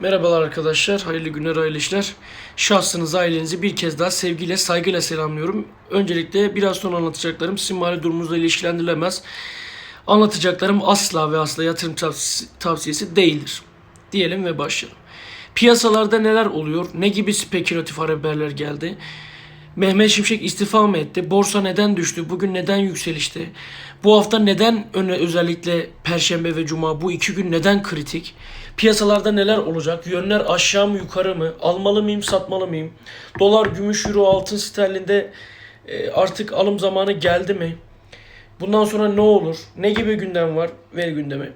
Merhabalar arkadaşlar, hayırlı günler, hayırlı işler. Şahsınızı, ailenizi bir kez daha sevgiyle, saygıyla selamlıyorum. Öncelikle biraz sonra anlatacaklarım sizin mali durumunuzla ilişkilendirilemez. Anlatacaklarım asla ve asla yatırım tavsi- tavsiyesi değildir. Diyelim ve başlayalım. Piyasalarda neler oluyor? Ne gibi spekülatif haberler geldi? Mehmet Şimşek istifa mı etti? Borsa neden düştü? Bugün neden yükselişti? Bu hafta neden öne, özellikle Perşembe ve Cuma bu iki gün neden kritik? Piyasalarda neler olacak? Yönler aşağı mı yukarı mı? Almalı mıyım satmalı mıyım? Dolar, gümüş, euro, altın sterlinde e, artık alım zamanı geldi mi? Bundan sonra ne olur? Ne gibi gündem var? Ver gündemi.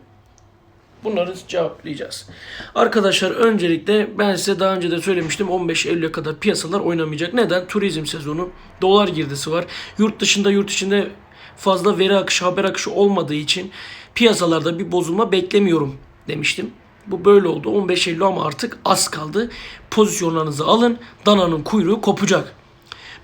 Bunları cevaplayacağız. Arkadaşlar öncelikle ben size daha önce de söylemiştim 15 Eylül'e kadar piyasalar oynamayacak. Neden? Turizm sezonu, dolar girdisi var. Yurt dışında yurt içinde fazla veri akışı, haber akışı olmadığı için piyasalarda bir bozulma beklemiyorum demiştim. Bu böyle oldu. 15 Eylül ama artık az kaldı. Pozisyonlarınızı alın. Dananın kuyruğu kopacak.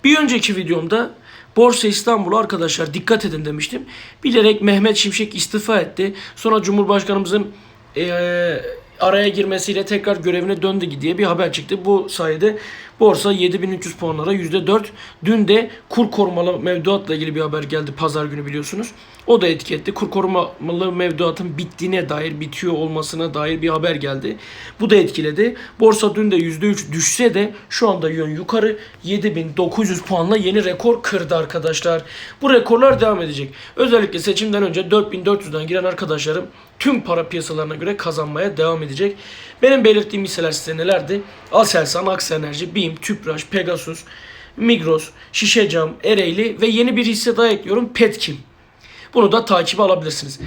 Bir önceki videomda Borsa İstanbul'a arkadaşlar dikkat edin demiştim. Bilerek Mehmet Şimşek istifa etti. Sonra Cumhurbaşkanımızın eee, araya girmesiyle tekrar görevine döndü diye bir haber çıktı. Bu sayede borsa 7300 puanlara %4. Dün de kur korumalı mevduatla ilgili bir haber geldi pazar günü biliyorsunuz. O da etki. Kur korumalı mevduatın bittiğine dair, bitiyor olmasına dair bir haber geldi. Bu da etkiledi. Borsa dün de %3 düşse de şu anda yön yukarı 7900 puanla yeni rekor kırdı arkadaşlar. Bu rekorlar devam edecek. Özellikle seçimden önce 4400'den giren arkadaşlarım tüm para piyasalarına göre kazanmaya devam edecek. Benim belirttiğim hisseler size nelerdi? Aselsan, Aksenerji, BİM, Tüpraş, Pegasus, Migros, Şişecam, Ereğli ve yeni bir hisse daha ekliyorum Petkim. Bunu da takibe alabilirsiniz.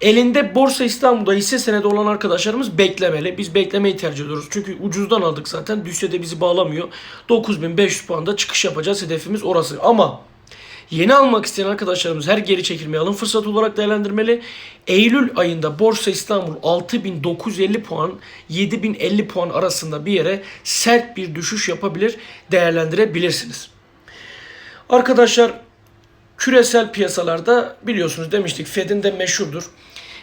Elinde Borsa İstanbul'da hisse senedi olan arkadaşlarımız beklemeli. Biz beklemeyi tercih ediyoruz. Çünkü ucuzdan aldık zaten. Düşse de bizi bağlamıyor. 9500 puanda çıkış yapacağız. Hedefimiz orası. Ama Yeni almak isteyen arkadaşlarımız her geri çekilmeyi alım fırsatı olarak değerlendirmeli. Eylül ayında Borsa İstanbul 6950 puan 7050 puan arasında bir yere sert bir düşüş yapabilir değerlendirebilirsiniz. Arkadaşlar küresel piyasalarda biliyorsunuz demiştik Fed'in de meşhurdur.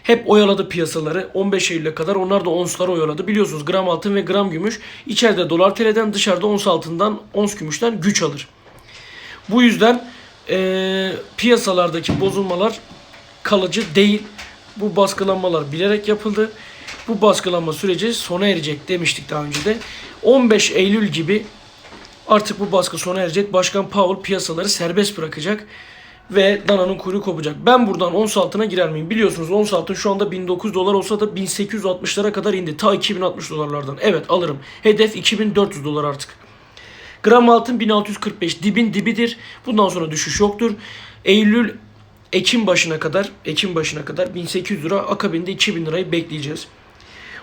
Hep oyaladı piyasaları 15 Eylül'e kadar onlar da onsları oyaladı. Biliyorsunuz gram altın ve gram gümüş içeride dolar TL'den dışarıda ons altından ons gümüşten güç alır. Bu yüzden eee, piyasalardaki bozulmalar kalıcı değil. Bu baskılanmalar bilerek yapıldı. Bu baskılanma süreci sona erecek demiştik daha önce de. 15 Eylül gibi artık bu baskı sona erecek. Başkan Powell piyasaları serbest bırakacak ve dananın kuyruğu kopacak. Ben buradan ons altına girer miyim? Biliyorsunuz ons altın şu anda 1900 dolar olsa da 1860'lara kadar indi. Ta 2060 dolarlardan. Evet alırım. Hedef 2400 dolar artık. Gram altın 1645 dibin dibidir. Bundan sonra düşüş yoktur. Eylül Ekim başına kadar Ekim başına kadar 1800 lira akabinde 2000 lirayı bekleyeceğiz.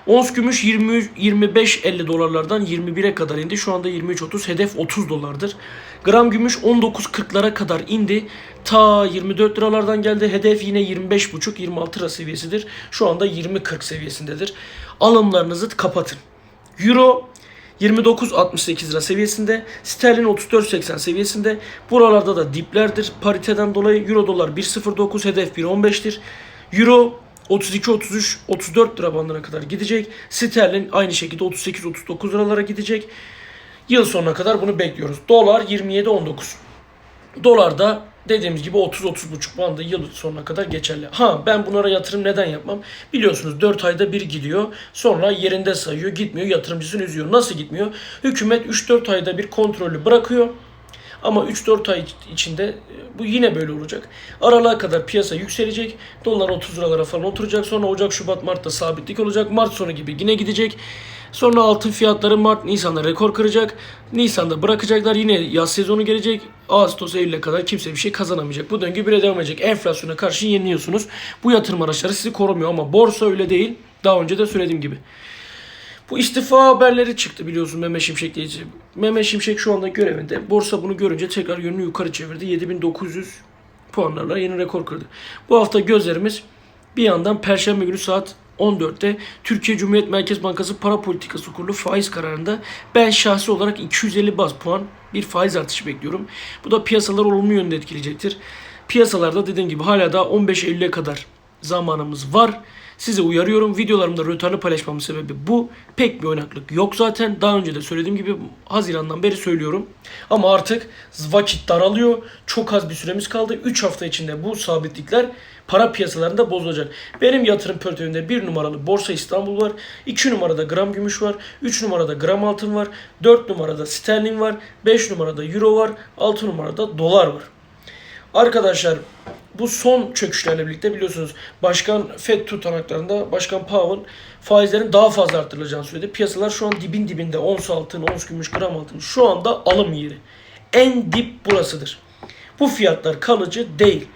Ons gümüş 20 25 50 dolarlardan 21'e kadar indi. Şu anda 23 30 hedef 30 dolardır. Gram gümüş 19 40'lara kadar indi. Ta 24 liralardan geldi. Hedef yine 25,5 26 lira seviyesidir. Şu anda 20 40 seviyesindedir. Alımlarınızı kapatın. Euro 29.68 lira seviyesinde. Sterlin 34.80 seviyesinde. Buralarda da diplerdir. Pariteden dolayı Euro dolar 1.09 hedef 1.15'tir. Euro 32 33 34 lira bandına kadar gidecek. Sterlin aynı şekilde 38 39 liralara gidecek. Yıl sonuna kadar bunu bekliyoruz. Dolar 27 19. Dolar da dediğimiz gibi 30-30,5 bandı yıl sonuna kadar geçerli. Ha ben bunlara yatırım neden yapmam? Biliyorsunuz 4 ayda bir gidiyor. Sonra yerinde sayıyor. Gitmiyor. Yatırımcısını üzüyor. Nasıl gitmiyor? Hükümet 3-4 ayda bir kontrolü bırakıyor. Ama 3-4 ay içinde e, bu yine böyle olacak. Aralığa kadar piyasa yükselecek. Dolar 30 liralara falan oturacak. Sonra Ocak, Şubat, Mart'ta sabitlik olacak. Mart sonu gibi yine gidecek. Sonra altın fiyatları Mart, Nisan'da rekor kıracak. Nisan'da bırakacaklar. Yine yaz sezonu gelecek. Ağustos, Eylül'e kadar kimse bir şey kazanamayacak. Bu döngü böyle devam edecek. Enflasyona karşı yeniliyorsunuz. Bu yatırım araçları sizi korumuyor ama borsa öyle değil. Daha önce de söylediğim gibi. Bu istifa haberleri çıktı biliyorsun Mehmet Şimşek diye. Mehmet Şimşek şu anda görevinde. Borsa bunu görünce tekrar yönünü yukarı çevirdi. 7900 puanlarla yeni rekor kırdı. Bu hafta gözlerimiz bir yandan Perşembe günü saat 14'te Türkiye Cumhuriyet Merkez Bankası Para Politikası Kurulu faiz kararında ben şahsi olarak 250 baz puan bir faiz artışı bekliyorum. Bu da piyasalar olumlu yönde etkileyecektir. Piyasalarda dediğim gibi hala daha 15 Eylül'e kadar zamanımız var. Size uyarıyorum. Videolarımda rötarlı paylaşmamın sebebi bu. Pek bir oynaklık yok zaten. Daha önce de söylediğim gibi Haziran'dan beri söylüyorum. Ama artık vakit daralıyor. Çok az bir süremiz kaldı. 3 hafta içinde bu sabitlikler para piyasalarında bozulacak. Benim yatırım portföyümde 1 numaralı Borsa İstanbul var. 2 numarada gram gümüş var. 3 numarada gram altın var. 4 numarada sterlin var. 5 numarada euro var. 6 numarada dolar var. Arkadaşlar bu son çöküşlerle birlikte biliyorsunuz Başkan FED tutanaklarında Başkan Powell faizlerin daha fazla arttırılacağını söyledi. Piyasalar şu an dibin dibinde ons altın, ons gümüş, gram altın şu anda alım yeri. En dip burasıdır. Bu fiyatlar kalıcı değil.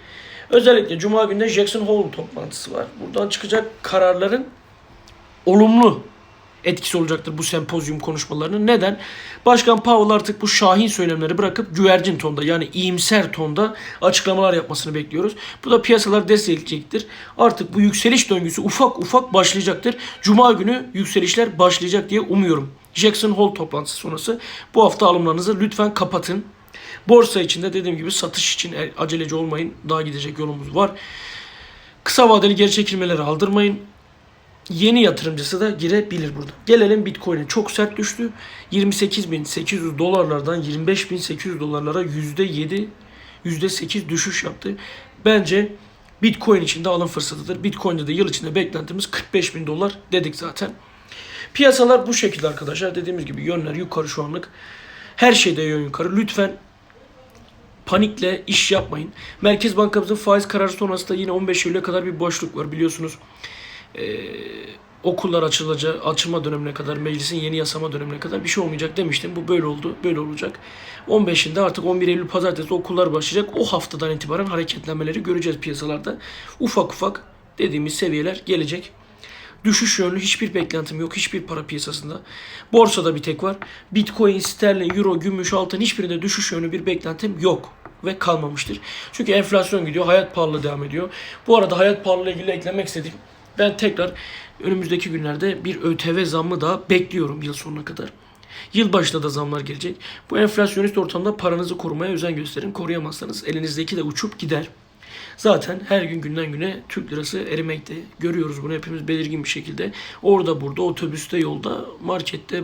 Özellikle Cuma günde Jackson Hole toplantısı var. Buradan çıkacak kararların olumlu etkisi olacaktır bu sempozyum konuşmalarının. Neden? Başkan Powell artık bu şahin söylemleri bırakıp güvercin tonda yani iyimser tonda açıklamalar yapmasını bekliyoruz. Bu da piyasalar destekleyecektir. Artık bu yükseliş döngüsü ufak ufak başlayacaktır. Cuma günü yükselişler başlayacak diye umuyorum. Jackson Hole toplantısı sonrası bu hafta alımlarınızı lütfen kapatın. Borsa içinde dediğim gibi satış için aceleci olmayın. Daha gidecek yolumuz var. Kısa vadeli geri çekilmeleri aldırmayın yeni yatırımcısı da girebilir burada. Gelelim Bitcoin'e. Çok sert düştü. 28.800 dolarlardan 25.800 dolarlara %7, %8 düşüş yaptı. Bence Bitcoin için de alım fırsatıdır. Bitcoin'de de yıl içinde beklentimiz 45.000 dolar dedik zaten. Piyasalar bu şekilde arkadaşlar. Dediğimiz gibi yönler yukarı şu anlık. Her şeyde yön yukarı. Lütfen panikle iş yapmayın. Merkez Bankamızın faiz kararı sonrasında yine 15 Eylül'e kadar bir boşluk var biliyorsunuz e, okullar açılacak, açılma dönemine kadar, meclisin yeni yasama dönemine kadar bir şey olmayacak demiştim. Bu böyle oldu, böyle olacak. 15'inde artık 11 Eylül pazartesi okullar başlayacak. O haftadan itibaren hareketlenmeleri göreceğiz piyasalarda. Ufak ufak dediğimiz seviyeler gelecek. Düşüş yönlü hiçbir beklentim yok. Hiçbir para piyasasında. Borsada bir tek var. Bitcoin, sterlin, euro, gümüş, altın hiçbirinde düşüş yönlü bir beklentim yok ve kalmamıştır. Çünkü enflasyon gidiyor, hayat pahalı devam ediyor. Bu arada hayat pahalı ile ilgili eklemek istediğim ben tekrar önümüzdeki günlerde bir ÖTV zammı daha bekliyorum yıl sonuna kadar. Yılbaşında da zamlar gelecek. Bu enflasyonist ortamda paranızı korumaya özen gösterin. Koruyamazsanız elinizdeki de uçup gider. Zaten her gün günden güne Türk lirası erimekte. Görüyoruz bunu hepimiz belirgin bir şekilde. Orada burada otobüste yolda markette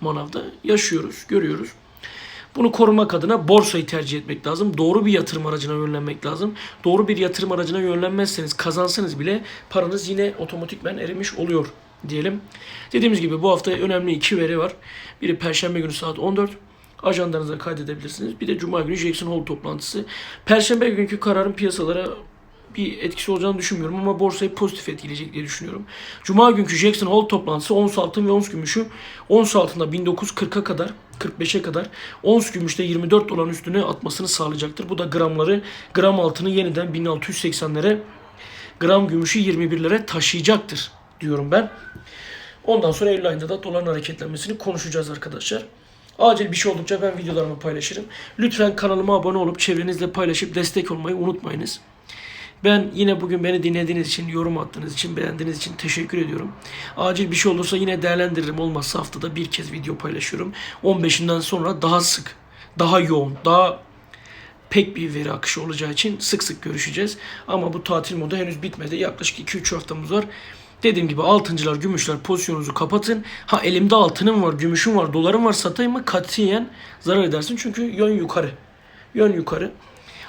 manavda yaşıyoruz, görüyoruz. Bunu korumak adına borsayı tercih etmek lazım. Doğru bir yatırım aracına yönlenmek lazım. Doğru bir yatırım aracına yönlenmezseniz kazansanız bile paranız yine otomatikmen erimiş oluyor diyelim. Dediğimiz gibi bu hafta önemli iki veri var. Biri Perşembe günü saat 14. Ajandanıza kaydedebilirsiniz. Bir de Cuma günü Jackson Hole toplantısı. Perşembe günkü kararın piyasalara bir etkisi olacağını düşünmüyorum ama borsayı pozitif etkileyecek diye düşünüyorum. Cuma günkü Jackson Hole toplantısı ons altın ve ons gümüşü ons altında 1940'a kadar 45'e kadar ons gümüşte 24 doların üstüne atmasını sağlayacaktır. Bu da gramları gram altını yeniden 1680'lere gram gümüşü 21'lere taşıyacaktır diyorum ben. Ondan sonra Eylül ayında da doların hareketlenmesini konuşacağız arkadaşlar. Acil bir şey oldukça ben videolarımı paylaşırım. Lütfen kanalıma abone olup çevrenizle paylaşıp destek olmayı unutmayınız. Ben yine bugün beni dinlediğiniz için, yorum attığınız için, beğendiğiniz için teşekkür ediyorum. Acil bir şey olursa yine değerlendiririm. Olmazsa haftada bir kez video paylaşıyorum. 15'inden sonra daha sık, daha yoğun, daha pek bir veri akışı olacağı için sık sık görüşeceğiz. Ama bu tatil modu henüz bitmedi. Yaklaşık 2-3 haftamız var. Dediğim gibi altıncılar, gümüşler pozisyonunuzu kapatın. Ha elimde altınım var, gümüşüm var, dolarım var satayım mı katiyen zarar edersin. Çünkü yön yukarı. Yön yukarı.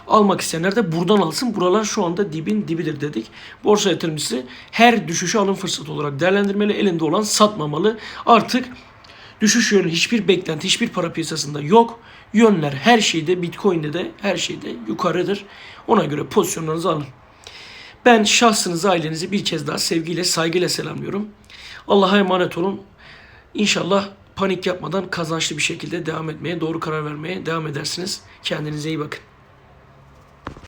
Almak isteyenler de buradan alsın. Buralar şu anda dibin dibidir dedik. Borsa yatırımcısı her düşüşü alım fırsatı olarak değerlendirmeli. Elinde olan satmamalı. Artık düşüş yönü hiçbir beklenti, hiçbir para piyasasında yok. Yönler her şeyde, Bitcoin'de de her şeyde yukarıdır. Ona göre pozisyonlarınızı alın. Ben şahsınızı, ailenizi bir kez daha sevgiyle, saygıyla selamlıyorum. Allah'a emanet olun. İnşallah panik yapmadan kazançlı bir şekilde devam etmeye, doğru karar vermeye devam edersiniz. Kendinize iyi bakın.